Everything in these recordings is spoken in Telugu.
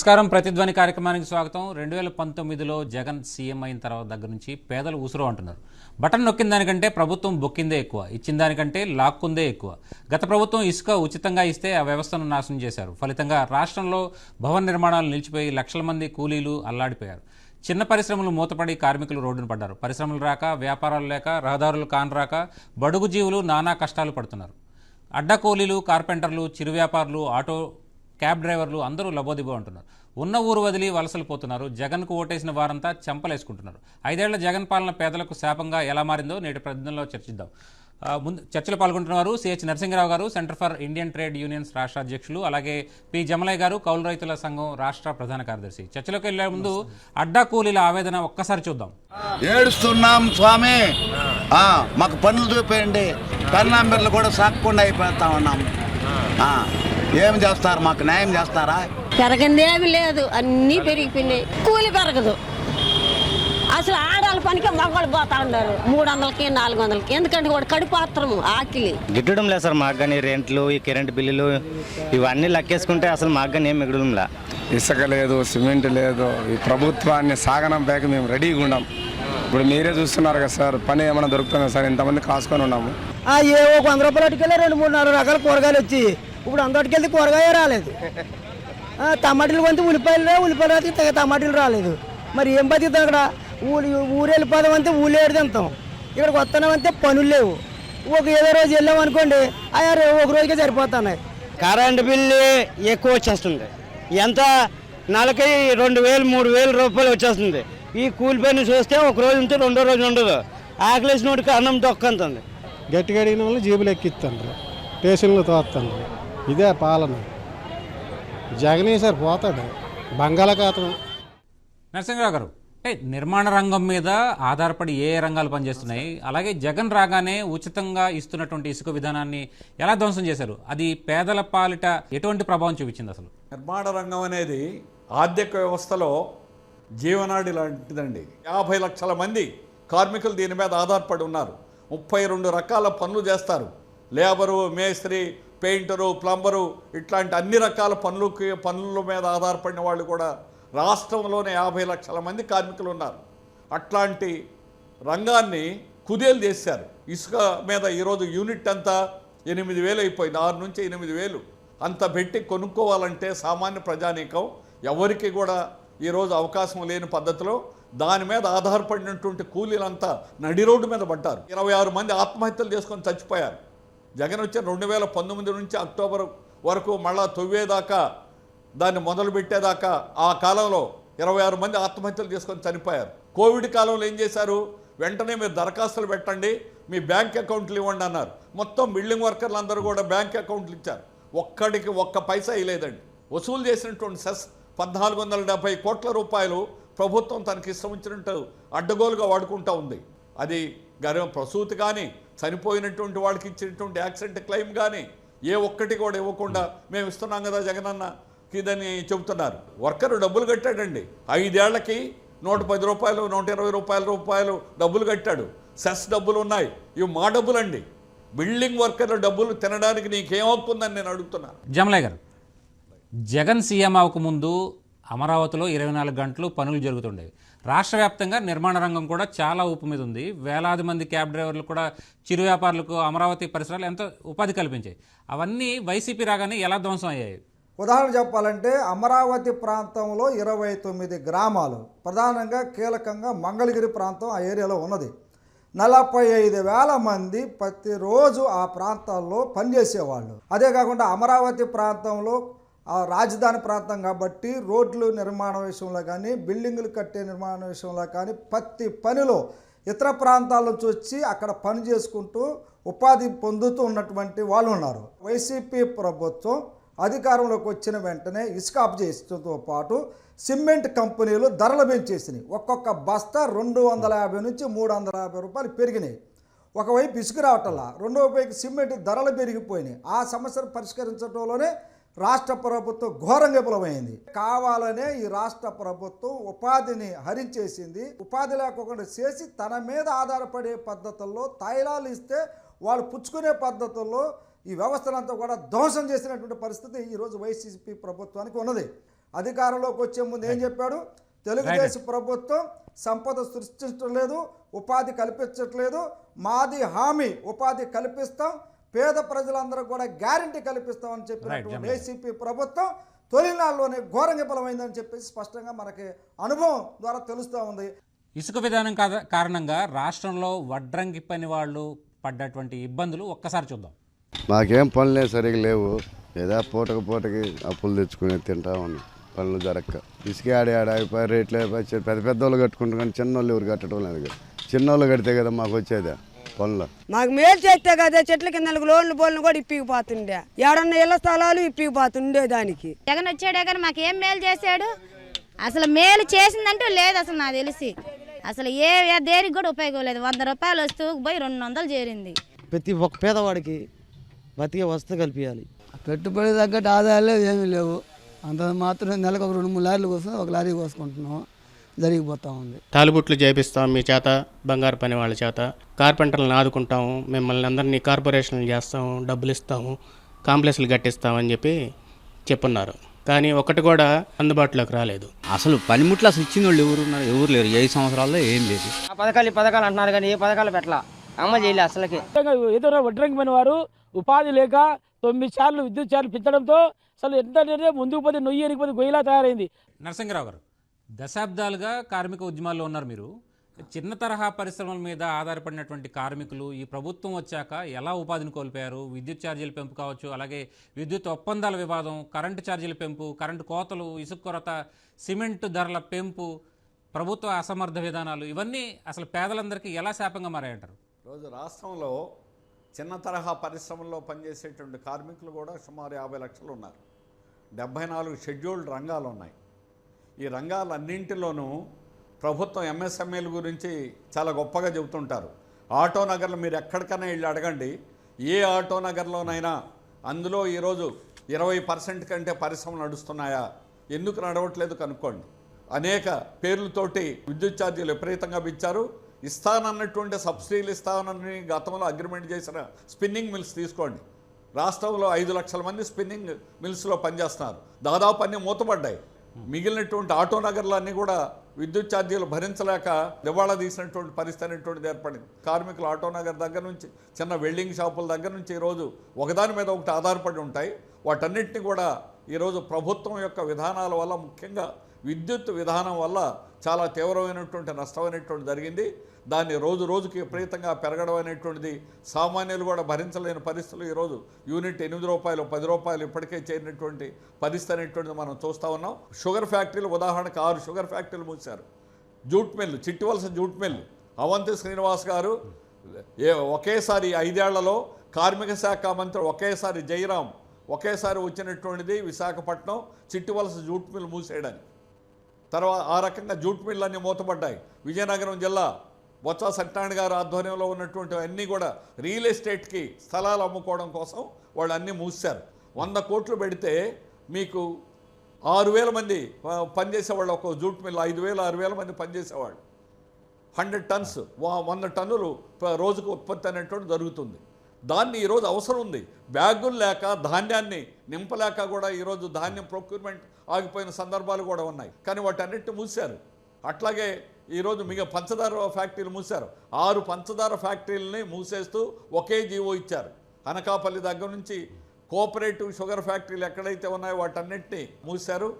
నమస్కారం. ప్రతిధ్వని కార్యక్రమానికి స్వాగతం. రెండు వేల పంతొమ్మిదిలో జగన్ సీఎం అయిన తర్వాత దగ్గర నుంచి పేదలు ఉసురు అంటున్నారు. బటన్ నొక్కిన దానికంటే ప్రభుత్వం బొక్కిందే ఎక్కువ. ఇచ్చిన దానికంటే లాక్కుందే ఎక్కువ. గత ప్రభుత్వం ఇసుక ఉచితంగా ఇస్తే ఆ వ్యవస్థను నాశనం చేశారు. ఫలితంగా రాష్ట్రంలో భవన నిర్మాణాలు నిలిచిపోయి లక్షల మంది కూలీలు అల్లాడిపోయారు. చిన్న పరిశ్రమలు మూతపడి కార్మికులు రోడ్డున పడ్డారు. పరిశ్రమలు రాక వ్యాపారాలు లేక రహదారులు కానరాక బడుగు జీవులు నానా కష్టాలు పడుతున్నారు. అడ్డ కూలీలు కార్పెంటర్లు చిరు వ్యాపారులు ఆటో క్యాబ్ డ్రైవర్లు అందరూ లబోదిబో అంటున్నారు. ఉన్న ఊరు వదిలి వలసలు పోతున్నారు. జగన్కు ఓటేసిన వారంతా చెంపలేసుకుంటున్నారు. ఐదేళ్ళ జగన్ పాలన పేదలకు శాపంగా ఎలా మారిందో నేటి ప్రతిదినంలో చర్చిద్దాం. ముందు చర్చలో పాల్గొంటున్నారు CH Narasimharao garu centre for Indian trade unions రాష్ట్ర అధ్యక్షులు అలాగే పి జమలయ్య గారు కౌలు రైతుల సంఘం రాష్ట్ర ప్రధాన కార్యదర్శి. చర్చలోకి వెళ్ళే ముందు అడ్డా కూలీల ఆవేదన ఒక్కసారి చూద్దాం. ఏడుస్తున్నాం స్వామి. మాకు పనులు చూపేయండి. పెన్నాంబర్లు కూడా సాక్కుండా అయిపోతా ఉన్నాం. ఏం చేస్తారు? మాకు న్యాయం చేస్తారా? పెరగంది ఏమి లేదు. అన్నీ పెరిగిపోయినాయి. కూలి పెరగదు. అసలు ఆడవాళ్ళ పనికి మగవాళ్ళు పోతా ఉన్నారు. మూడు వందలకి నాలుగు వందలకి ఎందుకంటే వాడు కడుపాత్రము ఆకిలి. గిట్టడం లేదు సార్ మాకు కానీ రెంట్లు ఈ కరెంట్ బిల్లులు ఇవన్నీ లెక్కేసుకుంటే అసలు మాకు కానీ ఏం మిగడడం ఇసుక లేదు సిమెంట్ లేదు ఈ ప్రభుత్వాన్ని సాగనంపాక మేము రెడీగా ఉన్నాం. ఇప్పుడు మీరే చూస్తున్నారు కదా సార్ పని ఏమైనా దొరుకుతుందా సార్? ఇంతమంది కాసుకొని ఉన్నాము. ఆ ఏ ఒక వంద రూపాయలు అటుకెళ్ళి రెండు మూడు నాలుగు రకాల కూరగాయలు వచ్చి ఇప్పుడు అందరికెళ్ళి కూరగాయ రాలేదు. ఆ, టమాటీలు కొంత ఉల్లిపాయలు రా ఉల్లిపాయలు రాతి తెగ టమాటీలు రాలేదు. మరి ఏం బతుకుతాం అక్కడ? ఊరు ఊరు వెళ్ళిపోదాం అంటే ఊళ్ళు ఏడు తింటాం. ఇక్కడికి వస్తున్నామంటే పనులు లేవు. ఒక ఏదో రోజు వెళ్ళాం అనుకోండి అయ్యా రే- ఒక రోజుకే సరిపోతున్నాయి. కరెంట్ బిల్లు ఎక్కువ వచ్చేస్తుంది. ఎంత? నెలకి రెండు వేలు మూడు వేలు రూపాయలు వచ్చేస్తుంది. ఈ కూలి పని చూస్తే ఒక రోజు ఉంటే రెండో రోజు ఉండదు. ఆకలేసినోడికి అన్నం దొక్కంతుంది గట్టిగా అడిగిన వాళ్ళు జేబులు ఎక్కిస్తాండ్రు స్టేషన్లో తోస్తాండ్రు ఇదే పాలన. జగనే సార్ పోతాడు. బంగాళాఖాతం. నరసింహరావు గారు అంటే నిర్మాణ రంగం మీద ఆధారపడి ఏ ఏ రంగాలు పనిచేస్తున్నాయి? అలాగే జగన్ రాగానే ఉచితంగా ఇస్తున్నటువంటి ఇసుక విధానాన్ని ఎలా ధ్వంసం చేశారు? అది పేదల పాలిట ఎటువంటి ప్రభావం చూపించింది అసలు? నిర్మాణ రంగం అనేది ఆర్థిక వ్యవస్థలో జీవనాడి లాంటిదండి. యాభై లక్షల మంది కార్మికులు దీని మీద ఆధారపడి ఉన్నారు. ముప్పై రెండు రకాల పనులు చేస్తారు. లేబరు మేస్త్రి పెయింటరు ప్లంబరు ఇట్లాంటి అన్ని రకాల పనులకి పనుల మీద ఆధారపడిన వాళ్ళు కూడా రాష్ట్రంలోనే యాభై లక్షల మంది కార్మికులు ఉన్నారు. అట్లాంటి రంగాన్ని కుదేలు చేశారు. ఇసుక మీద ఈరోజు యూనిట్ అంతా ఎనిమిది వేలు అయిపోయింది. ఆరు నుంచి ఎనిమిది వేలు. అంత పెట్టి కొనుక్కోవాలంటే సామాన్య ప్రజానీకం ఎవరికి కూడా ఈరోజు అవకాశం లేని పద్ధతిలో దాని మీద ఆధారపడినటువంటి కూలీలంతా నడి రోడ్డు మీద పడ్డారు. ఇరవై ఆరు మంది ఆత్మహత్యలు చేసుకొని చచ్చిపోయారు. జగన్ వచ్చిన రెండు వేల పంతొమ్మిది నుంచి అక్టోబర్ వరకు మళ్ళా తొవ్వేదాకా దాన్ని మొదలు పెట్టేదాకా ఆ కాలంలో ఇరవై ఆరు మంది ఆత్మహత్యలు చేసుకొని చనిపోయారు. కోవిడ్ కాలంలో ఏం చేశారు? వెంటనే మీరు దరఖాస్తులు పెట్టండి మీ బ్యాంక్ అకౌంట్లు ఇవ్వండి అన్నారు. మొత్తం బిల్డింగ్ వర్కర్లు అందరూ కూడా బ్యాంక్ అకౌంట్లు ఇచ్చారు. ఒక్కడికి ఒక్క పైసా ఇవ్వలేదండి వసూలు చేసినటువంటి సెస్ పద్నాలుగు వందల డెబ్బై కోట్ల రూపాయలు ప్రభుత్వం తనకి ఇష్టం వచ్చినట్టు అడ్డగోలుగా వాడుకుంటూ ఉంది. అది గర్వ ప్రసూతి కానీ చనిపోయినటువంటి వాళ్ళకి ఇచ్చినటువంటి యాక్సిడెంట్ క్లెయిమ్ కానీ ఏ ఒక్కటి కూడా ఇవ్వకుండా మేము ఇస్తున్నాం కదా జగనన్న ఇదని చెబుతున్నారు. వర్కర్ డబ్బులు కట్టాడండి. ఐదేళ్ళకి నూట పది రూపాయలు నూట ఇరవై రూపాయల రూపాయలు డబ్బులు కట్టాడు. సెస్ డబ్బులు ఉన్నాయి. ఇవి మా డబ్బులండి. బిల్డింగ్ వర్కర్ల డబ్బులు తినడానికి నీకేమవుతుందని నేను అడుగుతున్నాను జమలే గారు జగన్ సీఎం అవ్వకముందు అమరావతిలో ఇరవై నాలుగు గంటలు పనులు జరుగుతుండేవి. రాష్ట్ర వ్యాప్తంగా నిర్మాణ రంగం కూడా చాలా ఊపు మీద ఉంది. వేలాది మంది క్యాబ్ డ్రైవర్లు కూడా చిరు వ్యాపారులకు అమరావతి పరిసరాలు ఎంతో ఉపాధి కల్పించాయి. అవన్నీ వైసీపీ రాగానే ఎలా ధ్వంసం అయ్యాయి? ఉదాహరణ చెప్పాలంటే అమరావతి ప్రాంతంలో ఇరవై తొమ్మిది గ్రామాలు ప్రధానంగా కీలకంగా మంగళగిరి ప్రాంతం ఆ ఏరియాలో ఉన్నది. నలభై ఐదు వేల మంది ప్రతిరోజు ఆ ప్రాంతాల్లో పనిచేసేవాళ్ళు. అదే కాకుండా అమరావతి ప్రాంతంలో రాజధాని ప్రాంతం కాబట్టి రోడ్లు నిర్మాణం విషయంలో కానీ బిల్డింగులు కట్టే నిర్మాణం విషయంలో కానీ ప్రతి పనిలో ఇతర ప్రాంతాల నుంచి వచ్చి అక్కడ పని చేసుకుంటూ ఉపాధి పొందుతూ ఉన్నటువంటి వాళ్ళు ఉన్నారు. వైసీపీ ప్రభుత్వం అధికారంలోకి వచ్చిన వెంటనే ఇసుక ఆఫ్ పాటు సిమెంట్ కంపెనీలు ధరలు పెంచేసినాయి. ఒక్కొక్క బస్తా రెండు వందల యాభై నుంచి మూడు వందల యాభై రూపాయలు పెరిగినాయి. ఒకవైపు ఇసుక రావటంలా రెండో వైపు సిమెంట్ ధరలు పెరిగిపోయినాయి. ఆ సమస్యను పరిష్కరించడంలోనే రాష్ట్ర ప్రభుత్వం ఘోరంగా విఫలమైంది. కావాలనే ఈ రాష్ట్ర ప్రభుత్వం ఉపాధిని హరించేసింది. ఉపాధి లేకుండా చేసి తన మీద ఆధారపడే పద్ధతుల్లో తాయిలాలు ఇస్తే వాళ్ళు పుచ్చుకునే పద్ధతుల్లో ఈ వ్యవస్థనంతా కూడా ధ్వంసం చేసినటువంటి పరిస్థితి ఈరోజు వైసీపీ ప్రభుత్వానికి ఉన్నది. అధికారంలోకి వచ్చే ముందు ఏం చెప్పాడు? తెలుగుదేశం ప్రభుత్వం సంపద సృష్టించట్లేదు ఉపాధి కల్పించట్లేదు. మాది హామీ ఉపాధి కల్పిస్తాం పేద ప్రజలందరూ కూడా గ్యారంటీ కల్పిస్తామని చెప్పినటువంటి ఏసీపీ ప్రభుత్వం తొలినాళ్ళలోనే ఘోరంగా బలమైందని చెప్పేసి స్పష్టంగా మనకి అనుభవం ద్వారా తెలుస్తూ ఉంది. ఇసుక విధానం కాద- కారణంగా రాష్ట్రంలో వడ్రంగి పని వాళ్ళు పడ్డటువంటి ఇబ్బందులు ఒక్కసారి చూద్దాం. మాకేం పనులే సరిగా లేవు. ఏదో పూటకు పూటకి అప్పులు తెచ్చుకుని తింటా ఉన్నాం. పనులు జరక్క. ఇసుక ఆడి ఆడ అయిపోయి రేట్లు పెద్ద పెద్ద వాళ్ళు కట్టుకుంటారు కానీ చిన్న వాళ్ళు ఎవరు కట్టడం లేదు కదా. చిన్న వాళ్ళు కడితే కదా మాకు వచ్చేది? పనులు. మాకు మేలు చేస్తే కదా చెట్ల కింద లోన్లు బోన్లు కూడా ఇప్పిపోతుండే ఏడన్నా ఇళ్ళ స్థలాలు ఇప్పిపోతుండే దానికి. జగన్ వచ్చాడే కానీ మాకు ఏం మేలు చేశాడు? అసలు మేలు చేసిందంటూ లేదు అసలు నాకు తెలిసి. అసలు ఏ ఏ దేనికి కూడా ఉపయోగం లేదు. వంద రూపాయలు వస్తూ పోయి రెండు వందలు చేరింది. ప్రతి ఒక్క పేదవాడికి బతికే వసతి కల్పించాలి పెట్టుబడి తగ్గట్టు ఆదాయాలు ఏమీ లేవు. అంత మాత్రం నెలకు ఒక రెండు మూడు లారీలు కోసం ఒక లారీ కోసుకుంటున్నాం జరిగిపోతా ఉంది తాలిబుట్లు చేపిస్తాం మీ చేత బంగారు పని వాళ్ళ చేత. కార్పెంటర్లను ఆదుకుంటాము మిమ్మల్ని అందరినీ కార్పొరేషన్లు చేస్తాము డబ్బులు ఇస్తాము కాంప్లెక్స్లు కట్టిస్తామని చెప్పి చెప్పున్నారు. కానీ ఒకటి కూడా అందుబాటులోకి రాలేదు. అసలు పనిముట్లు అసలు ఇచ్చిన వాళ్ళు ఎవరు ఉన్నారు? ఎవరు లేరు? ఐదు సంవత్సరాల్లో ఏం లేదు. ఆ పథకాలు ఈ పథకాలు అంటున్నారు కానీ ఏ పథకాలు పెట్టలా? అమలు చేయలే అసలుకి. ఏదో వడ్రంగి పని వారు ఉపాధి లేక తొమ్మిది సార్లు విద్యుత్ ఛార్జీలు పెంచడంతో అసలు ఎంత ముందుకు పోతే నొయ్యి ఎనికిపోతే గొయ్యిలా తయారైంది. నరసింహరావు గారు దశాబ్దాలుగా కార్మిక ఉద్యమాల్లో ఉన్నారు మీరు. చిన్న తరహా పరిశ్రమల మీద ఆధారపడినటువంటి కార్మికులు ఈ ప్రభుత్వం వచ్చాక ఎలా ఉపాధిని కోల్పోయారు? విద్యుత్ ఛార్జీల పెంపు కావచ్చు అలాగే విద్యుత్ ఒప్పందాల వివాదం కరెంటు ఛార్జీల పెంపు కరెంటు కోతలు ఇసుక కొరత సిమెంట్ ధరల పెంపు ప్రభుత్వ అసమర్థ విధానాలు ఇవన్నీ అసలు పేదలందరికీ ఎలా శాపంగా మారాయంటారు? రోజు రాష్ట్రంలో చిన్న తరహా పరిశ్రమల్లో పనిచేసేటువంటి కార్మికులు కూడా సుమారు యాభై లక్షలు ఉన్నారు. డెబ్బై నాలుగు షెడ్యూల్డ్ రంగాలు ఉన్నాయి. ఈ రంగాలన్నింటిలోనూ ప్రభుత్వం ఎంఎస్ఎంఏల గురించి చాలా గొప్పగా చెబుతుంటారు. ఆటో నగర్లు మీరు ఎక్కడికైనా వెళ్ళి అడగండి. ఏ ఆటో నగర్లోనైనా అందులో ఈరోజు ఇరవై పర్సెంట్ కంటే పరిశ్రమలు నడుస్తున్నాయా? ఎందుకు నడవట్లేదు కనుక్కోండి. అనేక పేర్లతోటి విద్యుత్ ఛార్జీలు విపరీతంగా పెంచారు ఇస్తానన్నటువంటి సబ్సిడీలు ఇస్తానని గతంలో అగ్రిమెంట్ చేసిన స్పిన్నింగ్ మిల్స్ తీసుకోండి. రాష్ట్రంలో ఐదు లక్షల మంది స్పిన్నింగ్ మిల్స్లో పనిచేస్తున్నారు. దాదాపు అన్నీ మూతపడ్డాయి. మిగిలినటువంటి ఆటో నగర్లన్నీ కూడా విద్యుత్ ఛార్జీలు భరించలేక దివాళా తీసినటువంటి పరిస్థితి అనేటువంటిది ఏర్పడింది. కార్మికులు ఆటో నగర్ దగ్గర నుంచి చిన్న వెల్డింగ్ షాపుల దగ్గర నుంచి ఈరోజు ఒకదాని మీద ఒకటి ఆధారపడి ఉంటాయి. వాటన్నిటిని కూడా ఈరోజు ప్రభుత్వం యొక్క విధానాల వల్ల ముఖ్యంగా విద్యుత్ విధానం వల్ల చాలా తీవ్రమైనటువంటి నష్టం అనేటువంటి జరిగింది. దాన్ని రోజు రోజుకి విపరీతంగా పెరగడం అనేటువంటిది సామాన్యులు కూడా భరించలేని పరిస్థితులు ఈరోజు. యూనిట్ ఎనిమిది రూపాయలు పది రూపాయలు ఇప్పటికే చేరినటువంటి పరిస్థితి అనేటువంటిది మనం చూస్తూ ఉన్నాం. షుగర్ ఫ్యాక్టరీలు ఉదాహరణకు ఆరు షుగర్ ఫ్యాక్టరీలు మూసారు. Jute mill Chittivalasa jute mill. Avanthi Srinivas garu ఏ ఒకేసారి ఐదేళ్ళలో కార్మిక శాఖ మంత్రి ఒకేసారి జయరాం ఒకేసారి వచ్చినటువంటిది విశాఖపట్నం చిట్టివలస జూట్ మిల్లు మూసేయడానికి. తర్వాత ఆ రకంగా జూట్ మిల్లు అన్నీ మూతపడ్డాయి. విజయనగరం జిల్లా బొత్స సత్యనారాయణ గారు ఆధ్వర్యంలో ఉన్నటువంటి అన్నీ కూడా రియల్ ఎస్టేట్కి స్థలాలు అమ్ముకోవడం కోసం వాళ్ళు అన్నీ మూసారు వంద కోట్లు పెడితే మీకు ఆరు వేల మంది పనిచేసేవాళ్ళు ఒక జూట్ మిల్ ఐదు వేలు ఆరు వేల మంది పనిచేసేవాళ్ళు. హండ్రెడ్ టన్స్ వ- వంద టన్నులు రోజుకు ఉత్పత్తి అనేటువంటి జరుగుతుంది. దాన్ని ఈరోజు అవసరం ఉంది. బ్యాగులు లేక ధాన్యాన్ని నింపలేక కూడా ఈరోజు ధాన్యం ప్రొక్యూర్మెంట్ ఆగిపోయిన సందర్భాలు కూడా ఉన్నాయి. కానీ వాటన్నిటిని మూసారు అట్లాగే ఈరోజు మిగ పంచదార ఫ్యాక్టరీలు మూసారు ఆరు పంచదార ఫ్యాక్టరీలని మూసేస్తూ ఒకే జీవో ఇచ్చారు. అనకాపల్లి దగ్గర నుంచి కోఆపరేటివ్ షుగర్ ఫ్యాక్టరీలు ఎక్కడైతే ఉన్నాయో వాటన్నిటిని మూశారు.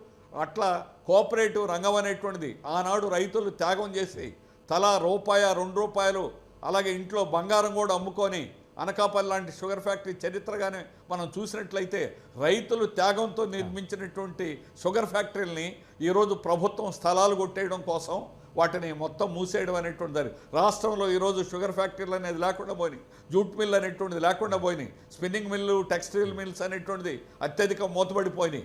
అట్లా కోఆపరేటివ్ రంగం అనేటువంటిది ఆనాడు రైతులు త్యాగం చేసి తలా రూపాయ రెండు రూపాయలు అలాగే ఇంట్లో బంగారం కూడా అమ్ముకొని అనకాపల్లి లాంటి షుగర్ ఫ్యాక్టరీ చరిత్రగానే మనం చూసినట్లయితే రైతులు త్యాగంతో నిర్మించినటువంటి షుగర్ ఫ్యాక్టరీలని ఈరోజు ప్రభుత్వం స్థలాలు కొట్టేయడం కోసం వాటిని మొత్తం మూసేయడం అనేటువంటి జరిగింది రాష్ట్రంలో ఈరోజు షుగర్ ఫ్యాక్టరీలు అనేది లేకుండా పోయినాయి. జూట్ మిల్ అనేటువంటిది లేకుండా పోయినాయి. స్పిన్నింగ్ మిల్లు టెక్స్టైల్ మిల్స్ అనేటువంటిది అత్యధిక మూతపడిపోయినాయి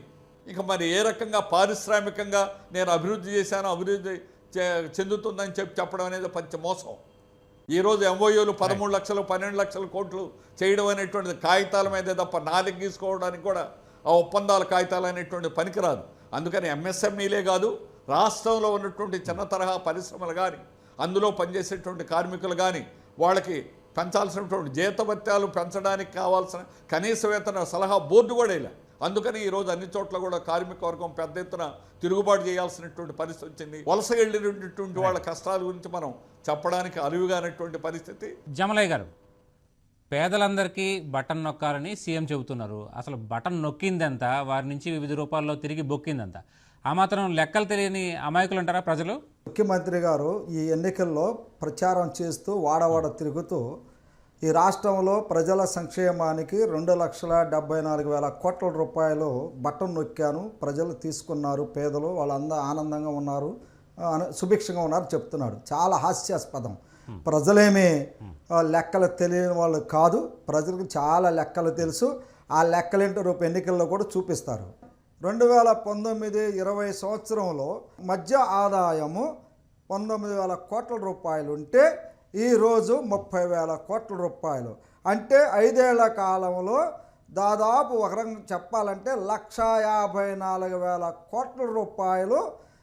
ఇక మరి ఏ రకంగా పారిశ్రామికంగా నేను అభివృద్ధి చేశాను అభివృద్ధి చెందుతుందని చెప్పి చెప్పడం అనేది పంచ మోసం. ఈరోజు ఎంఓయూలు పదమూడు లక్షలు పన్నెండు లక్షల కోట్లు చేయడం అనేటువంటిది కాగితాల మీదే తప్ప నాలుగు గీసుకోవడానికి కూడా ఆ ఒప్పందాల కాగితాలు అనేటువంటి పనికిరాదు. అందుకని ఎంఎస్ఎంఈలే కాదు రాష్ట్రంలో ఉన్నటువంటి చిన్న తరహా పరిశ్రమలు కానీ అందులో పనిచేసేటువంటి కార్మికులు కానీ వాళ్ళకి పెంచాల్సినటువంటి జీతభత్యాలు పెంచడానికి కావాల్సిన కనీస వేతన సలహా బోర్డు కూడా ఇలా అందుకని ఈరోజు అన్ని చోట్ల కూడా కార్మిక వర్గం పెద్ద ఎత్తున తిరుగుబాటు చేయాల్సినటువంటి పరిస్థితి వచ్చింది. వలస వెళ్ళినటువంటి వాళ్ళ కష్టాల గురించి మనం చెప్పడానికి అలువుగానటువంటి పరిస్థితి. జమలయ్య గారు పేదలందరికీ బటన్ నొక్కాలని సీఎం చెబుతున్నారు. అసలు బటన్ నొక్కిందెంత వారి నుంచి వివిధ రూపాల్లో తిరిగి బొక్కిందంత. ఆ మాత్రం లెక్కలు తెలియని అమాయకులు అంటారా ప్రజలు? ముఖ్యమంత్రి గారు ఈ ఎన్నికల్లో ప్రచారం చేస్తూ వాడవాడ తిరుగుతూ ఈ రాష్ట్రంలో ప్రజల సంక్షేమానికి రెండు లక్షల డెబ్బై నాలుగు వేల కోట్ల రూపాయలు బట్టన్ నొక్కాను. ప్రజలు తీసుకున్నారు పేదలు వాళ్ళందరూ ఆనందంగా ఉన్నారు సుభిక్షంగా ఉన్నారు చెప్తున్నాడు. చాలా హాస్యాస్పదం. ప్రజలేమీ లెక్కలు తెలియని వాళ్ళు కాదు. ప్రజలకు చాలా లెక్కలు తెలుసు. ఆ లెక్కలేంటో రేపు ఎన్నికల్లో కూడా చూపిస్తారు. రెండు వేల పంతొమ్మిది ఇరవై సంవత్సరంలో మధ్య ఆదాయము పంతొమ్మిది వేల కోట్ల రూపాయలు ఉంటే ఈరోజు ముప్పై వేల కోట్ల రూపాయలు. అంటే ఐదేళ్ళ కాలంలో దాదాపు ఒక రకంగా చెప్పాలంటే లక్ష యాభై నాలుగు వేల కోట్ల రూపాయలు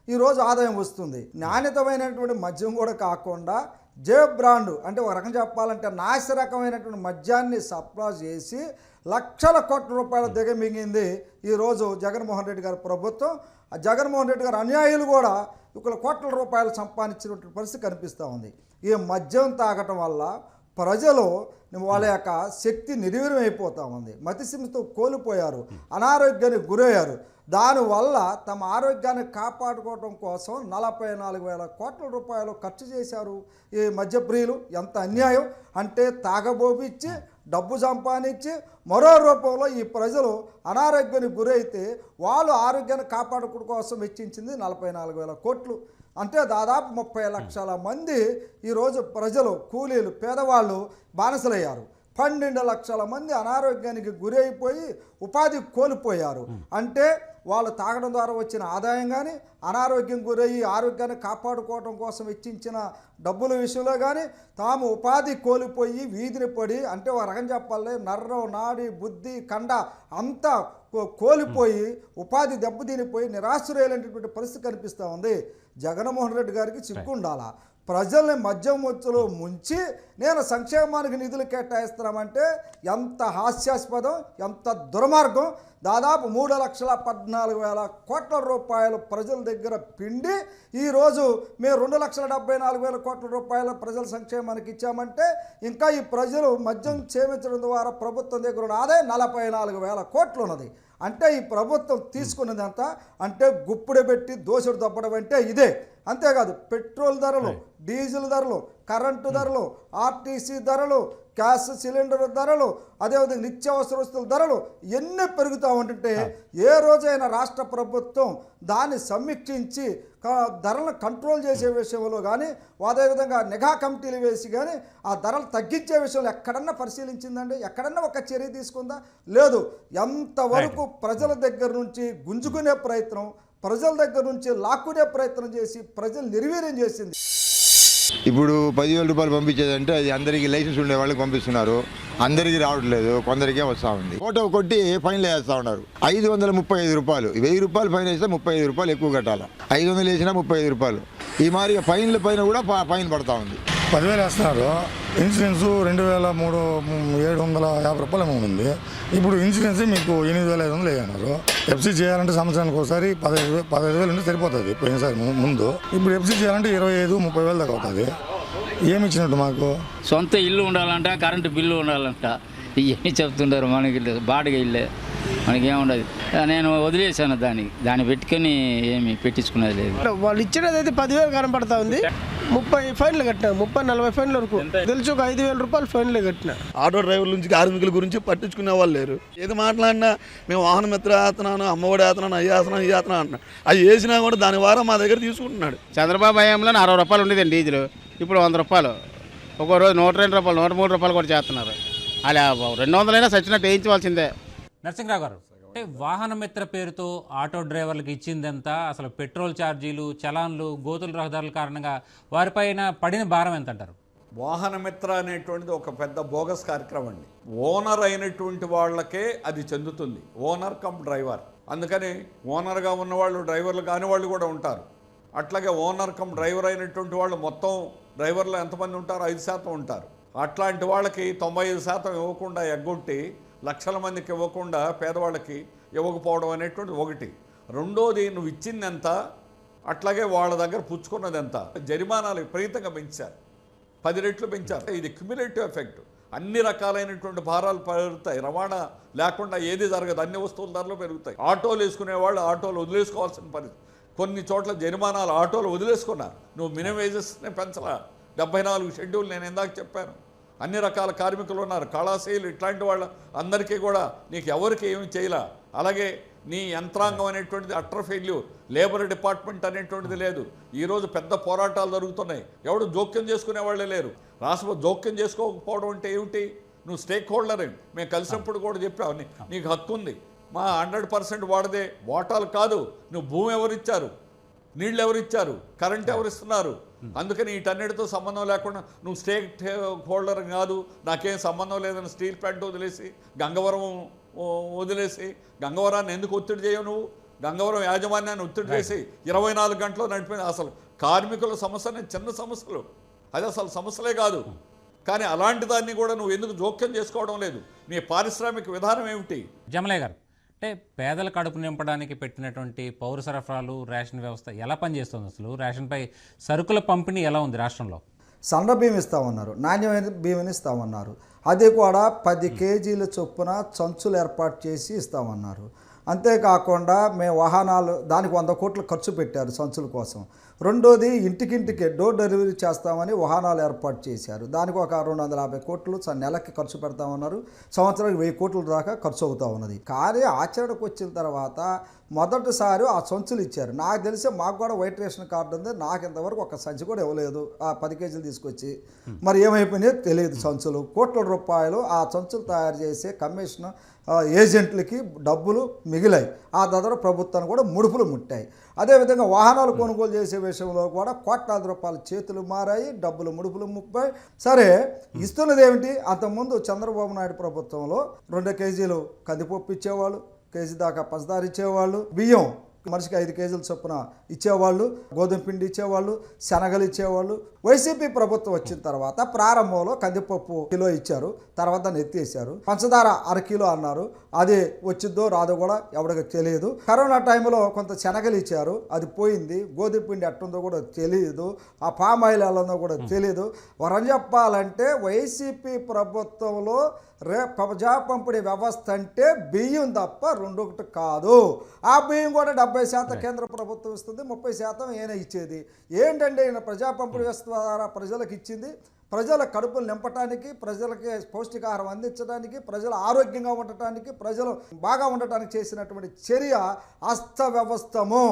ఈరోజు ఆదాయం వస్తుంది. నాణ్యతమైనటువంటి మద్యం కూడా కాకుండా జే బ్రాండ్ అంటే ఒక రకం చెప్పాలంటే నాశ రకమైనటువంటి మద్యాన్ని సప్లై చేసి లక్షల కోట్ల రూపాయల దిగమింగింది ఈరోజు జగన్మోహన్ రెడ్డి గారి ప్రభుత్వం. ఆ జగన్మోహన్ రెడ్డి గారి అన్యాయులు కూడా ఇక్కడ కోట్ల రూపాయలు సంపాదించినటువంటి పరిస్థితి కనిపిస్తూ ఉంది. ఈ మద్యం తాగటం వల్ల ప్రజలు వాళ్ళ యొక్క శక్తి నిర్వీర్యం అయిపోతూ ఉంది. మతిసిమితో కోల్పోయారు అనారోగ్యానికి గురయ్యారు. దానివల్ల తమ ఆరోగ్యాన్ని కాపాడుకోవడం కోసం నలభై నాలుగు వేల కోట్ల రూపాయలు ఖర్చు చేశారు ఈ మద్యప్రియులు. ఎంత అన్యాయం అంటే తాగబోపిచ్చి డబ్బు సంపాదించి మరో రూపంలో ఈ ప్రజలు అనారోగ్యానికి గురైతే వాళ్ళు ఆరోగ్యాన్ని కాపాడుకోవడం కోసం వెచ్చించింది నలభై నాలుగు వేల కోట్లు. అంటే దాదాపు ముప్పై లక్షల మంది ఈరోజు ప్రజలు కూలీలు పేదవాళ్ళు బానిసలయ్యారు. పన్నెండు లక్షల మంది అనారోగ్యానికి గురి అయిపోయి ఉపాధి కోల్పోయారు. అంటే వాళ్ళు తాగడం ద్వారా వచ్చిన ఆదాయం కానీ అనారోగ్యం గురయ్యి ఆరోగ్యాన్ని కాపాడుకోవడం కోసం వెచ్చించిన డబ్బుల విషయంలో కానీ తాము ఉపాధి కోల్పోయి వీధిని పడి అంటే ఒక రకం చెప్పాలి నర్రం నాడి బుద్ధి కండ అంతా కోల్పోయి ఉపాధి దెబ్బతినిపోయి నిరాశ్రయులైనటువంటి పరిస్థితి కనిపిస్తూ ఉంది. జగన్మోహన్ రెడ్డి గారికి చిక్కుండాలా ప్రజల్ని మద్యం ముచ్చులో ముంచి నేను సంక్షేమానికి నిధులు కేటాయిస్తున్నామంటే ఎంత హాస్యాస్పదం ఎంత దుర్మార్గం? దాదాపు మూడు లక్షల పద్నాలుగు వేల కోట్ల రూపాయలు ప్రజల దగ్గర పిండి. ఈరోజు మేము రెండు లక్షల డెబ్బై నాలుగు వేల కోట్ల రూపాయల ప్రజల సంక్షేమానికి ఇచ్చామంటే ఇంకా ఈ ప్రజలు మద్యం చేయించడం ద్వారా ప్రభుత్వం దగ్గర ఉన్న ఆదాయం నలభై నాలుగు వేల కోట్లు ఉన్నది. అంటే ఈ ప్రభుత్వం తీసుకున్నదంతా అంటే గుప్పుడు పెట్టి దోషుడు దప్పడం అంటే ఇదే. అంతేకాదు పెట్రోల్ ధరలు డీజిల్ ధరలు కరెంటు ధరలు ఆర్టీసీ ధరలు గ్యాస్ సిలిండర్ ధరలు అదేవిధంగా నిత్యావసర వస్తువుల ధరలు ఎన్ని పెరుగుతూ ఉంటుంటే ఏ రోజైనా రాష్ట్ర ప్రభుత్వం దాన్ని సమీక్షించి ధరలను కంట్రోల్ చేసే విషయంలో కానీ అదేవిధంగా నిఘా కమిటీలు వేసి కానీ ఆ ధరలు తగ్గించే విషయంలో ఎక్కడన్నా పరిశీలించిందండి? ఎక్కడన్నా ఒక చర్య తీసుకుందా? లేదు. ఎంతవరకు ప్రజల దగ్గర నుంచి గుంజుకునే ప్రయత్నం ప్రజల దగ్గర నుంచి లాక్కునే ప్రయత్నం చేసి ప్రజలు నిర్వీర్యం చేసింది? ఇప్పుడు పదివేల రూపాయలు పంపించేదంటే అది అందరికీ లైసెన్స్ ఉండే వాళ్ళకి పంపిస్తున్నారు. అందరికీ రావట్లేదు కొందరికే వస్తూ ఉంది. ఫోటో కొట్టి ఫైన్లు వేస్తూ ఉన్నారు. ఐదు వందల ముప్పై ఐదు రూపాయలు. వెయ్యి రూపాయలు ఫైన్ వేస్తే ముప్పై ఐదు రూపాయలు ఎక్కువ కట్టాలి? ఐదు వందలు వేసినా ముప్పై ఐదు రూపాయలు. ఈ మాదిరిగా ఫైన్ల పైన కూడా ఫైన్ పడతా ఉంది. పదివేలు వేస్తున్నారు. ఇన్సూరెన్స్ రెండు వేల మూడు ఏడు వందల యాభై రూపాయలు ఏమో ఉంది. ఇప్పుడు ఇన్సూరెన్స్ మీకు ఎనిమిది వేల ఐదు వందలు వేయన్నారు. ఎఫ్సీ చేయాలంటే సంవత్సరానికి ఒకసారి పదహైదు వేలు పదహైదు వేలు ఉంటే సరిపోతుంది. పోయినసారి ముందు. ఇప్పుడు ఎఫ్సీ చేయాలంటే ఇరవై ఐదు ముప్పై వేలు దాకా అవుతుంది. ఏమి ఇచ్చినట్టు మాకు? సొంత ఇల్లు ఉండాలంట కరెంటు బిల్లు ఉండాలంట. ఇవన్నీ చెప్తుంటారు మనకి బాడిగ ఇల్లే. మనకేముండదు నేను వదిలేసాను దాన్ని. దాన్ని పెట్టుకొని ఏమి పెట్టించుకునేది లేదు. వాళ్ళు ఇచ్చినది అయితే పదివేలు కనపడతా ఉంది. ముప్పై ఫైన్లు కట్టినా ముప్పై నలభై ఫైన్ల వరకు. తెలిసి ఒక ఐదు వేల రూపాయలు ఫైన్లు కట్టినా. ఆటో డ్రైవర్ల నుంచి కార్మికుల గురించి పట్టించుకునే వాళ్ళు లేరు. ఏది మాట్లాడినా మేము వాహన మిత్ర వేస్తున్నాను అమ్మఒడి వేస్తున్నాను అయ్యి వేస్తున్నాను ఇది వేస్తున్నాను అంటున్నాడు అది వేసినా కూడా దాని వారం మా దగ్గర తీసుకుంటున్నాడు. చంద్రబాబు హయాంలో అరవై రూపాయలు ఉండేదండి డీజిల్. ఇప్పుడు వంద రూపాయలు. ఒక్కో రోజు నూట రెండు రూపాయలు నూట మూడు రూపాయలు కూడా చేస్తున్నారు. అలా రెండు వందలైనా సచ్చినట్టు వేయించవలసిందే. నరసింహరావు గారు అంటే వాహన మిత్ర పేరుతో ఆటో డ్రైవర్లకు ఇచ్చిందెంత అసలు పెట్రోల్ ఛార్జీలు చలాన్లు గోతుల రహదారుల కారణంగా వారిపైన పడిన భారం ఎంత అంటారు వాహన మిత్ర అనేటువంటిది ఒక పెద్ద బోగస్ కార్యక్రమం అండి. ఓనర్ అయినటువంటి వాళ్ళకే అది చెందుతుంది. Owner cum driver. అందుకని ఓనర్గా ఉన్నవాళ్ళు డ్రైవర్లు కాని వాళ్ళు కూడా ఉంటారు. అట్లాగే ఓనర్ కమ్ డ్రైవర్ అయినటువంటి వాళ్ళు మొత్తం డ్రైవర్లు ఎంతమంది ఉంటారు ఐదు శాతం ఉంటారు. అట్లాంటి వాళ్ళకి తొంభై ఐదు శాతం ఇవ్వకుండా ఎగ్గొట్టి లక్షల మందికి ఇవ్వకుండా పేదవాళ్ళకి ఇవ్వకపోవడం అనేటువంటిది ఒకటి. రెండోది నువ్వు ఇచ్చింది ఎంత అట్లాగే వాళ్ళ దగ్గర పుచ్చుకున్నది ఎంత జరిమానాలు విపరీతంగా పెంచారు. పది రెట్లు పెంచారు. ఇది క్యుములేటివ్ ఎఫెక్ట్. అన్ని రకాలైనటువంటి భారాలు పెరుగుతాయి. రవాణా లేకుండా ఏది జరగదు. అన్ని వస్తువుల ధరలు పెరుగుతాయి. ఆటోలు వేసుకునే వాళ్ళు ఆటోలు వదిలేసుకోవాల్సిన పరిస్థితి. కొన్ని చోట్ల జరిమానాలు ఆటోలు వదిలేసుకున్నారు. నువ్వు మినిమం వేజెస్నే పెంచలా. డెబ్బై నాలుగు షెడ్యూల్ నేను ఇందాక చెప్పాను. అన్ని రకాల కార్మికులు ఉన్నారు. కళాశైలు ఇట్లాంటి వాళ్ళ అందరికీ కూడా నీకు ఎవరికి ఏమి చేయలే. అలాగే నీ యంత్రాంగం అనేటువంటిది అట్టర్ ఫెయిల్యూర్ లేబర్ డిపార్ట్మెంట్ అనేటువంటిది లేదు. ఈరోజు పెద్ద పోరాటాలు జరుగుతున్నాయి. ఎవడు జోక్యం చేసుకునే వాళ్ళే లేరు. రాష్ట్ర జోక్యం చేసుకోకపోవడం అంటే ఏమిటి? నువ్వు స్టేక్ హోల్డర్ మేము కలిసినప్పుడు కూడా చెప్పావు. నీకు హక్కు ఉంది. మా హండ్రెడ్ పర్సెంట్ వాడదే. వాటాలు కాదు. నువ్వు భూమి ఎవరిచ్చారు? నీళ్ళు ఎవరిచ్చారు కరెంట్ ఎవరిస్తున్నారు? అందుకని వీటన్నిటితో సంబంధం లేకుండా నువ్వు స్టేక్ హోల్డర్ కాదు నాకేం సంబంధం లేదని స్టీల్ ప్లాంట్ వదిలేసి గంగవరం వదిలేసి గంగవరాన్ని ఎందుకు ఒత్తిడి చేయవు నువ్వు? గంగవరం యాజమాన్యాన్ని ఒత్తిడి చేసి ఇరవై నాలుగు గంటలు నడిపింది అసలు కార్మికుల సమస్య అనేది చిన్న సమస్యలు. అది అసలు సమస్యలే కాదు. కానీ అలాంటి దాన్ని కూడా నువ్వు ఎందుకు జోక్యం చేసుకోవడం లేదు? నీ పారిశ్రామిక విధానం ఏమిటి? జమలయ్య గారు అంటే పేదల కడుపు నింపడానికి పెట్టినటువంటి పౌర సరఫరాలు రేషన్ వ్యవస్థ ఎలా పనిచేస్తుంది అసలు? రేషన్పై సరుకుల పంపిణీ ఎలా ఉంది రాష్ట్రంలో? సన్న బియ్యం ఇస్తామన్నారు నాణ్యమైన బియ్యం ఇస్తామన్నారు. అది కూడా పది కేజీల చొప్పున చంచులు ఏర్పాటు చేసి ఇస్తామన్నారు. అంతేకాకుండా మేము వాహనాలు దానికి వంద కోట్లు ఖర్చు పెట్టారు సంచుల కోసం. రెండోది ఇంటికింటికి డోర్ డెలివరీ చేస్తామని వాహనాలు ఏర్పాటు చేశారు. దానికి ఒక రెండు వందల యాభై కోట్లు నెలకి ఖర్చు పెడతామన్నారు సంవత్సరానికి వెయ్యి కోట్ల దాకా ఖర్చు అవుతా ఉన్నది. కానీ ఆచరణకు వచ్చిన తర్వాత మొదటిసారి ఆ సంచులు ఇచ్చారు. నాకు తెలిసి మాకు కూడా వైట్ రేషన్ కార్డు ఉంది. నాకు ఇంతవరకు ఒక సంచి కూడా ఇవ్వలేదు. ఆ పది కేజీలు తీసుకొచ్చి. మరి ఏమైపోయినాయో తెలియదు సంచులు. కోట్ల రూపాయలు ఆ సంచులు తయారు చేసే కమిషన్ ఏజెంట్లకి డబ్బులు మిగిలాయి. ఆ దగ్గర ప్రభుత్వాన్ని కూడా ముడుపులు ముట్టాయి. అదేవిధంగా వాహనాలు కొనుగోలు చేసే విషయంలో కూడా కోట్లాది రూపాయల చేతులు మారాయి డబ్బులు ముడుపులు ముప్పై సరే ఇస్తున్నది ఏమిటి? అంతకుముందు చంద్రబాబు నాయుడు ప్రభుత్వంలో రెండు కేజీలు కందిపప్పు ఇచ్చేవాళ్ళు కేజీ దాకా పంచదార ఇచ్చేవాళ్ళు బియ్యం మనిషికి ఐదు కేజీల చొప్పున ఇచ్చేవాళ్ళు గోధుమ పిండి ఇచ్చేవాళ్ళు శనగలు ఇచ్చేవాళ్ళు వైసీపీ ప్రభుత్వం వచ్చిన తర్వాత ప్రారంభంలో కందిపప్పు కిలో ఇచ్చారు తర్వాత దాన్ని ఎత్తేసారు. పంచదార అర కిలో అన్నారు. అది వచ్చిద్దో రాదో కూడా ఎవరికి తెలియదు. కరోనా టైంలో కొంత శనగలు ఇచ్చారు. అది పోయింది. గోధుమ పిండి ఎట్టుందో కూడా తెలియదు. ఆ పామ్ ఆయిల్ ఎలా ఉందో కూడా తెలియదు. వరం చెప్పాలంటే వైసీపీ ప్రభుత్వంలో రే ప్రజా పంపిణీ వ్యవస్థ అంటే బియ్యం తప్ప రెండొకటి కాదు. ఆ బియ్యం కూడా డెబ్బై శాతం కేంద్ర ప్రభుత్వం ఇస్తుంది. ముప్పై శాతం ఈయన ఇచ్చేది. ఏంటంటే ఈయన ప్రజా పంపిణీ వ్యవస్థ ద్వారా ప్రజలకు ఇచ్చింది. ప్రజల కడుపులు నింపటానికి ప్రజలకి పౌష్టికాహారం అందించడానికి ప్రజలు ఆరోగ్యంగా ఉండటానికి ప్రజలు బాగా ఉండటానికి చేసినటువంటి చర్య అస్తవ్యవస్థము.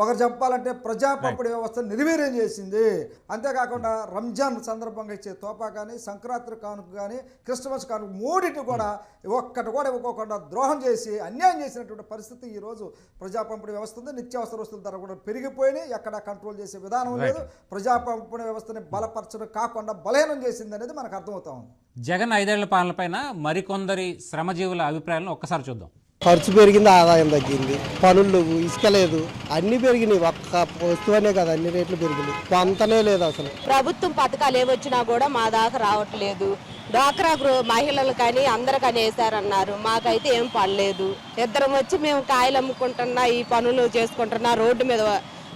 ఒకరు చెప్పాలంటే ప్రజా పంపిణీ వ్యవస్థ నిర్వీర్యం చేసింది. అంతేకాకుండా రంజాన్ సందర్భంగా ఇచ్చే తోపా కానీ సంక్రాంతి కానుక కానీ క్రిస్మస్ కానుక మూడింటి కూడా ఒక్కటి కూడా ఇవ్వకోకుండా ద్రోహం చేసి అన్యాయం చేసినటువంటి పరిస్థితి ఈరోజు ప్రజా పంపిణీ వ్యవస్థ ఉంది. నిత్యావసర వస్తువుల ధర కూడా పెరిగిపోయినాయి. ఎక్కడ కంట్రోల్ చేసే విధానం లేదు. ప్రజా పంపిణీ వ్యవస్థని బలపరచడం కాకుండా బలహీనం చేసింది అనేది మనకు అర్థమవుతా ఉంది. జగన్ ఐదేళ్ళ పాలనపైన మరికొందరి శ్రమజీవుల అభిప్రాయాలను ఒక్కసారి చూద్దాం. ఖర్చు పెరిగింది ఆదాయం తగ్గింది. పనులు లేవు ఇసుక లేదు అన్ని పెరిగినాయి. ఒక్క వస్తువునే కదా అన్ని రేట్లు పెరిగినాయి. కొంతనే లేదు అసలు. ప్రభుత్వం పథకాలు ఏమొచ్చినా కూడా మా దాకా రావట్లేదు. డ్వాక్రా గ్రూ మహిళలు కానీ అందరికని వేశారన్నారు. మాకైతే ఏం పడలేదు. ఇద్దరం వచ్చి మేము కాయలు అమ్ముకుంటున్నా ఈ పనులు చేసుకుంటున్నా రోడ్డు మీద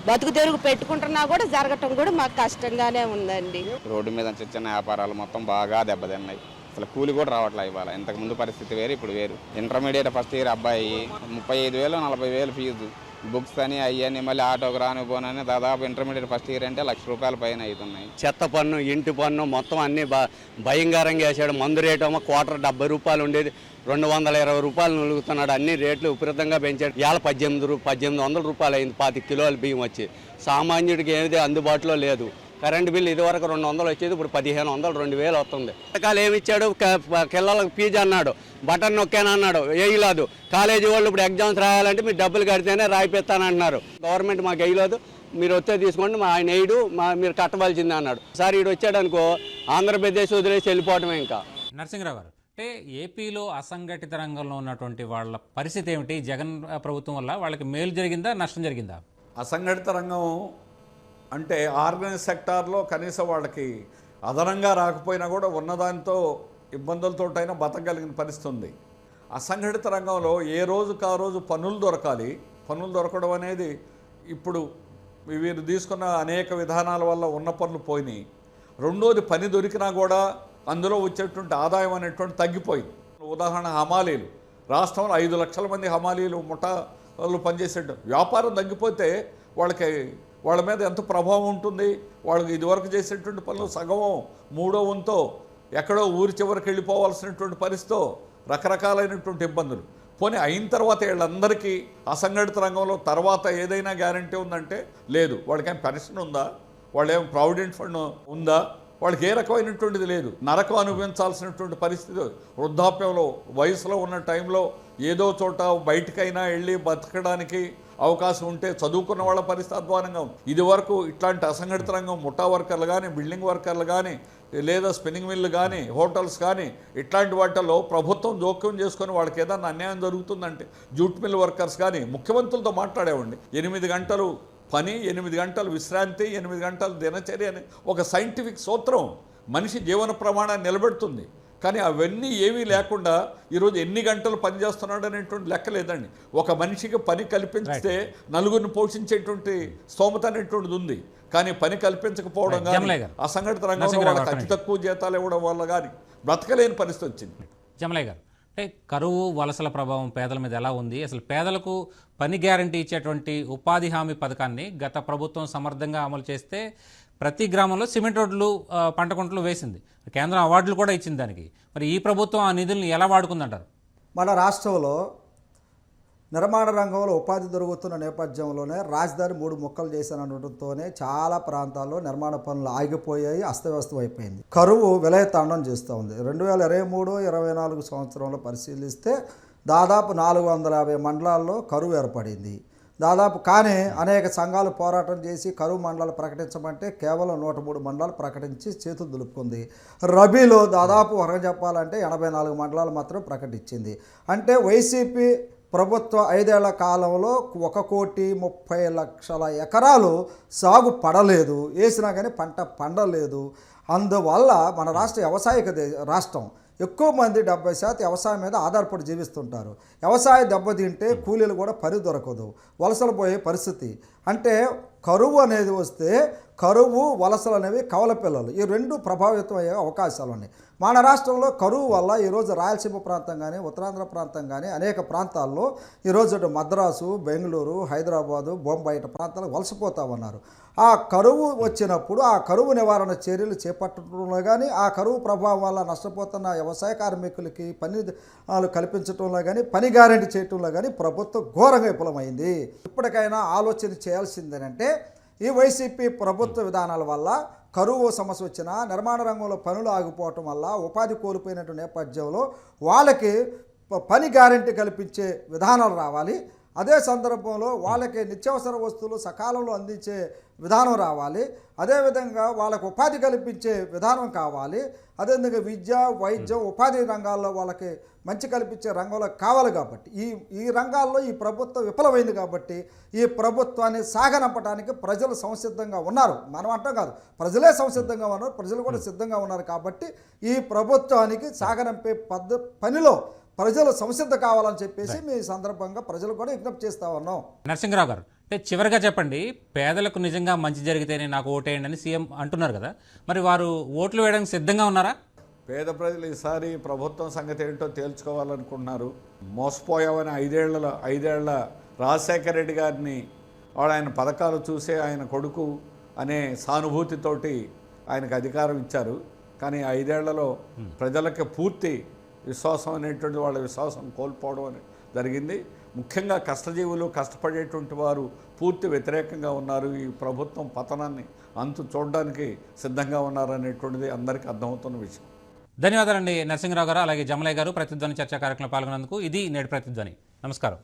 బతుకు తెరుగు పెట్టుకుంటున్నా కూడా జరగటం కూడా మాకు కష్టంగానే ఉందండి. రోడ్డు మీద చిన్న చిన్న వ్యాపారాలు మొత్తం బాగా దెబ్బతిన్నాయి. అసలు కూలి కూడా రావట్లే ఇవాళ. ఇంతకు ముందు పరిస్థితి వేరు ఇప్పుడు వేరు. ఇంటర్మీడియట్ ఫస్ట్ ఇయర్ అబ్బాయి ముప్పై ఐదు వేలు నలభై వేలు ఫీజు. బుక్స్ అని అయ్యని మళ్ళీ ఆటోకి రాని పోనని దాదాపు ఇంటర్మీడియట్ ఫస్ట్ ఇయర్ అంటే లక్ష రూపాయల పైన అవుతున్నాయి. చెత్త పన్ను ఇంటి పన్ను మొత్తం అన్ని భయంకరంగా వేసాడు. మందు రేటు ఏమో క్వార్టర్ డెబ్బై రూపాయలు ఉండేది. రెండు వందల ఇరవై రూపాయలు నలుగుతున్నాడు. అన్ని రేట్లు విపరీతంగా పెంచాడు. ఇవాళ పద్దెనిమిది రూ పద్దెనిమిది వందల రూపాయలు అయింది. పాతి కిలోల బియ్యం వచ్చి. సామాన్యుడికి ఏది అందుబాటులో లేదు. కరెంట్ బిల్ ఇదివరకు రెండు వందలు వచ్చేది ఇప్పుడు పదిహేను వందలు రెండు వేలు వస్తుంది. పథకాలు ఏమి ఇచ్చాడు? పిల్లలకు ఫీజు అన్నాడు. బటన్ నొక్కాను అన్నాడు. వేయలేదు కాలేజీ వాళ్ళు ఇప్పుడు ఎగ్జామ్స్ రాయాలంటే మీరు డబ్బులు కడితేనే రాయిపిస్తానంటున్నారు గవర్నమెంట్ మాకు వేయలేదు మీరు వచ్చే తీసుకోండి మా ఆయన వేయడు మా మీరు కట్టవలసిందే అన్నాడు. సార్ ఈడు వచ్చాడు అనుకో ఆంధ్రప్రదేశ్ వదిలేసి వెళ్ళిపోవటమే ఇంకా. నరసింహరావు గారు అంటే ఏపీలో అసంఘటిత రంగంలో ఉన్నటువంటి వాళ్ళ పరిస్థితి ఏమిటి? జగన్ ప్రభుత్వం వల్ల వాళ్ళకి మేలు జరిగిందా నష్టం జరిగిందా? అసంఘటిత రంగం అంటే ఆర్గనైజ్ సెక్టార్లో కనీసం వాళ్ళకి అదనంగా రాకపోయినా కూడా ఉన్నదానితో ఇబ్బందులతోటైనా బతకగలిగిన పరిస్థితి ఉంది అసంఘటిత రంగంలో ఏ రోజుకు ఆ రోజు పనులు దొరకాలి? పనులు దొరకడం అనేది ఇప్పుడు వీరు తీసుకున్న అనేక విధానాల వల్ల ఉన్న పనులు పోయినాయి. రెండోది పని దొరికినా కూడా అందులో వచ్చేటువంటి ఆదాయం అనేటువంటి తగ్గిపోయింది. ఉదాహరణ హమాలీలు. రాష్ట్రంలో ఐదు లక్షల మంది హమాలీలు ముఠాలు పనిచేసేట వ్యాపారం తగ్గిపోతే వాళ్ళకి వాళ్ళ మీద ఎంత ప్రభావం ఉంటుంది? వాళ్ళకి ఇదివరకు చేసినటువంటి పనులు సగవం మూడో వంతో ఎక్కడో ఊరి చివరికి వెళ్ళిపోవాల్సినటువంటి పరిస్థితితో రకరకాలైనటువంటి ఇబ్బందులు. పోనీ అయిన తర్వాత వీళ్ళందరికీ అసంఘటిత రంగంలో తర్వాత ఏదైనా గ్యారంటీ ఉందంటే లేదు. వాళ్ళకేం పెన్షన్ ఉందా? వాళ్ళేం ప్రావిడెంట్ ఫండ్ ఉందా? వాళ్ళకి ఏ రకమైనటువంటిది లేదు. నరకం అనుభవించాల్సినటువంటి పరిస్థితి వృద్ధాప్యంలో వయసులో ఉన్న టైంలో ఏదో చోట బయటకైనా వెళ్ళి బతకడానికి అవకాశం ఉంటే చదువుకున్న వాళ్ళ పరిస్థితి అధ్వానంగా ఉంది. ఇది వరకు ఇట్లాంటి అసంఘటిత రంగం ముఠా వర్కర్లు కానీ బిల్డింగ్ వర్కర్లు కానీ లేదా స్పిన్నింగ్ మిల్లు కానీ హోటల్స్ కానీ ఇట్లాంటి వాటిల్లో ప్రభుత్వం జోక్యం చేసుకొని వాళ్ళకి ఏదైనా అన్యాయం జరుగుతుందంటే జూట్ మిల్ వర్కర్స్ కానీ ముఖ్యమంత్రులతో మాట్లాడేవండి ఎనిమిది గంటలు పని ఎనిమిది గంటలు విశ్రాంతి ఎనిమిది గంటలు దినచర్య అని ఒక సైంటిఫిక్ సూత్రం మనిషి జీవన ప్రమాణాన్ని నిలబెడుతుంది. కానీ అవన్నీ ఏమీ లేకుండా ఈరోజు ఎన్ని గంటలు పని చేస్తున్నాడు అనేటువంటి లెక్క లేదండి. ఒక మనిషికి పని కల్పిస్తే నలుగురిని పోషించేటువంటి స్తోమత అనేటువంటిది ఉంది. కానీ పని కల్పించకపోవడం. కానీ. అసంఘటిత రంగంలో నరసింహరావు వాళ్ళకి గారు, అతి తక్కువ జీతాలు ఇవ్వడం వల్ల కానీ బ్రతకలేని పరిస్థితి వచ్చింది. జమలయ్య గారు అంటే కరువు వలసల ప్రభావం పేదల మీద ఎలా ఉంది? అసలు పేదలకు పని గ్యారంటీ ఇచ్చేటువంటి ఉపాధి హామీ పథకాన్ని గత ప్రభుత్వం సమర్థంగా అమలు చేస్తే ప్రతి గ్రామంలో సిమెంట్ రోడ్లు పంట కుంటలు వేసింది. కేంద్రం అవార్డులు కూడా ఇచ్చింది దానికి. మరి ఈ ప్రభుత్వం ఆ నిధుల్ని ఎలా వాడుకుందంటారు? మన రాష్ట్రంలో నిర్మాణ రంగంలో ఉపాధి దొరుకుతున్న నేపథ్యంలోనే రాజధాని మూడు ముక్కలు చేశాననడంతోనే చాలా ప్రాంతాల్లో నిర్మాణ పనులు ఆగిపోయాయి అస్తవ్యస్తం అయిపోయింది. కరువు విలయతాండం చేస్తూ ఉంది. రెండు వేల ఇరవై మూడు ఇరవై నాలుగు సంవత్సరంలో పరిశీలిస్తే దాదాపు నాలుగు వందల యాభై మండలాల్లో కరువు ఏర్పడింది. దాదాపు కానీ అనేక సంఘాలు పోరాటం చేసి కరువు మండలాలు ప్రకటించమంటే కేవలం నూట మూడు మండలాలు ప్రకటించి చేతులు దులుపుకుంది. రబీలో దాదాపు వరకు చెప్పాలంటే ఎనభై నాలుగు మండలాలు మాత్రం ప్రకటించింది. అంటే వైసీపీ ప్రభుత్వ ఐదేళ్ళ కాలంలో ఒక కోటి ముప్పై లక్షల ఎకరాలు సాగు పడలేదు. వేసినా కానీ పంట పండలేదు. అందువల్ల మన రాష్ట్ర వ్యవసాయక రాష్ట్రం ఎక్కువ మంది డెబ్బై శాతం వ్యవసాయం మీద ఆధారపడి జీవిస్తుంటారు. వ్యవసాయ దెబ్బతింటే కూలీలు కూడా పని దొరకదు. వలసలు పోయే పరిస్థితి. అంటే కరువు అనేది వస్తే కరువు వలసలు అనేవి కవల పిల్లలు. ఈ రెండు ప్రభావితం అయ్యే అవకాశాలు ఉన్నాయి మన రాష్ట్రంలో కరువు వల్ల ఈరోజు రాయలసీమ ప్రాంతం కానీ ఉత్తరాంధ్ర ప్రాంతం కానీ అనేక ప్రాంతాల్లో ఈరోజు ఇటు మద్రాసు బెంగళూరు హైదరాబాదు బొంబాయి ఇటు ప్రాంతాలకు వలసపోతా ఉన్నారు. ఆ కరువు వచ్చినప్పుడు ఆ కరువు నివారణ చర్యలు చేపట్టడంలో కానీ ఆ కరువు ప్రభావం వల్ల నష్టపోతున్న వ్యవసాయ కార్మికులకి పని కల్పించడంలో కానీ పని గ్యారెంటీ చేయటంలో కానీ ప్రభుత్వం ఘోరంగా విఫలమైంది. ఇప్పటికైనా ఆలోచన చేయాల్సిందేనంటే ఈ వైసీపీ ప్రభుత్వ విధానాల వల్ల కరువు సమస్య వచ్చినా నిర్మాణ రంగంలో పనులు ఆగిపోవటం వల్ల ఉపాధి కోల్పోయినట్టు నేపథ్యంలో వాళ్ళకి ప- పని గ్యారెంటీ కల్పించే విధానాలు రావాలి. అదే సందర్భంలో వాళ్ళకి నిత్యావసర వస్తువులు సకాలంలో అందించే విధానం రావాలి. అదేవిధంగా వాళ్ళకు ఉపాధి కల్పించే విధానం కావాలి. అదేవిధంగా విద్య వైద్యం ఉపాధి రంగాల్లో వాళ్ళకి మంచి కల్పించే రంగంలో కావాలి కాబట్టి ఈ ఈ రంగాల్లో ఈ ప్రభుత్వం విఫలమైంది కాబట్టి ఈ ప్రభుత్వాన్ని సాగనంపడానికి ప్రజలు సంసిద్ధంగా ఉన్నారు. మనం అంటాం కాదు ప్రజలే సంసిద్ధంగా ఉన్నారు ప్రజలు కూడా సిద్ధంగా ఉన్నారు కాబట్టి ఈ ప్రభుత్వానికి సాగనంపే పద్ధ పనిలో ప్రజలు సంసిద్ధ కావాలని చెప్పేసి మీ సందర్భంగా ప్రజలు కూడా విజ్ఞప్తి చేస్తా ఉన్నాం. నరసింహరావు గారు అంటే చివరిగా చెప్పండి పేదలకు నిజంగా మంచి జరిగితేనే నాకు ఓటేయండి అని సీఎం అంటున్నారు కదా. మరి వారు ఓట్లు వేయడానికి సిద్ధంగా ఉన్నారా? పేద ప్రజలు ఈసారి ప్రభుత్వం సంగతి ఏంటో తేల్చుకోవాలనుకుంటున్నారు. మోసపోయామని ఐదేళ్ళ ఐదేళ్ళ రాజశేఖర రెడ్డి గారిని వాడు ఆయన పథకాలు చూసే ఆయన కొడుకు అనే సానుభూతితోటి ఆయనకు అధికారం ఇచ్చారు. కానీ ఐదేళ్ళలో ప్రజలకి పూర్తి విశ్వాసం అనేటువంటి వాళ్ళ విశ్వాసం కోల్పోవడం అని జరిగింది. ముఖ్యంగా కష్టజీవులు కష్టపడేటువంటి వారు పూర్తి వ్యతిరేకంగా ఉన్నారు. ఈ ప్రభుత్వం పతనాన్ని అంతు చూడడానికి సిద్ధంగా ఉన్నారనేటువంటిది అందరికీ అర్థమవుతున్న విషయం. ధన్యవాదాలండి నరసింహరావు గారు అలాగే జమలయ్య గారు ప్రతిధ్వని చర్చా కార్యక్రమం పాల్గొన్నందుకు ఇది నేడు ప్రతిధ్వని. నమస్కారం.